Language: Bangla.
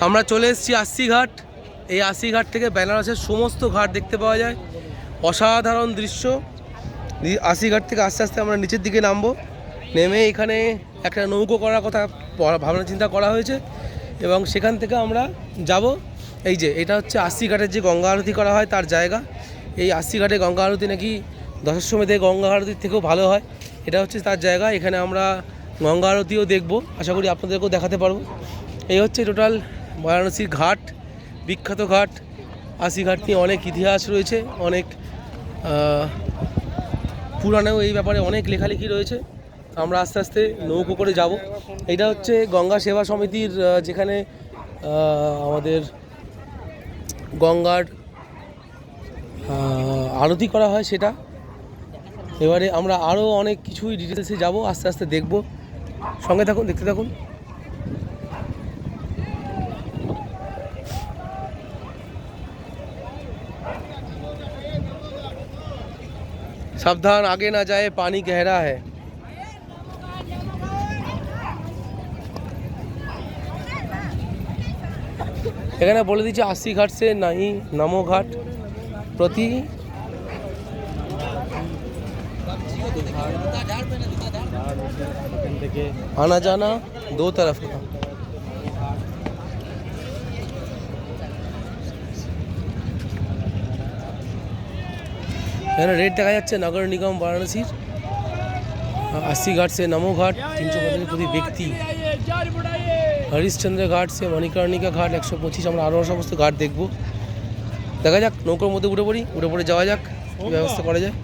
আমরা চলে এসেছি আশি ঘাট এই আশি ঘাট থেকে বেনারসের সমস্ত ঘাট দেখতে পাওয়া যায়। অসাধারণ দৃশ্য। দি- আশি ঘাট থেকে আস্তে আস্তে আমরা নিচের দিকে নামবো। নেমে এখানে একটা নৌকো করার কথা ভাবনা চিন্তা করা হয়েছে এবং সেখান থেকে আমরা যাব। এই যে, এটা হচ্ছে আশি ঘাটের যে গঙ্গা আরতি করা হয় তার জায়গা। এই আশি ঘাটে গঙ্গা আরতি নাকি দশের সময় থেকে গঙ্গা আরতির থেকেও ভালো হয়। এটা হচ্ছে তার জায়গা। এখানে আমরা গঙ্গা আরতিও দেখব। আশা করি আপনাদেরকেও দেখাতে পারব। এই হচ্ছে টোটাল বারাণসীর ঘাট, বিখ্যাত ঘাট, আশি ঘাট নিয়ে অনেক ইতিহাস রয়েছে, অনেক পুরাণেও এই ব্যাপারে অনেক লেখালেখি রয়েছে। আমরা আস্তে আস্তে নৌকো করে যাব। এটা হচ্ছে গঙ্গা সেবা সমিতির যেখানে আমাদের গঙ্গার আরতি করা হয় সেটা। এবারে আমরা আরও অনেক কিছুই ডিটেলসে যাব, আস্তে আস্তে দেখব। সঙ্গে থাকুন, দেখতে থাকুন। सावधान आगे ना जाए पानी गहरा है এখানে বলে দিচ্ছে আশি ঘাট সে নাই নামো ঘাট প্রতি এখান থেকে आना जाना दो तरफ का এখানে রেট দেখা যাচ্ছে নগর নিগম, বারাণসীর। আশি ঘাট সে নমো ঘাট, তিনশো পঁচিশ প্রতি ব্যক্তি। হরিশ্চন্দ্র ঘাট সে মণিকর্ণিকা ঘাট, একশো পঁচিশ, আমরা আরও সমস্ত ঘাট দেখব। দেখা যাক, নৌকোর মধ্যে উঠে পড়ি, উঠে পড়ে যাওয়া যাক ব্যবস্থা করা যায়।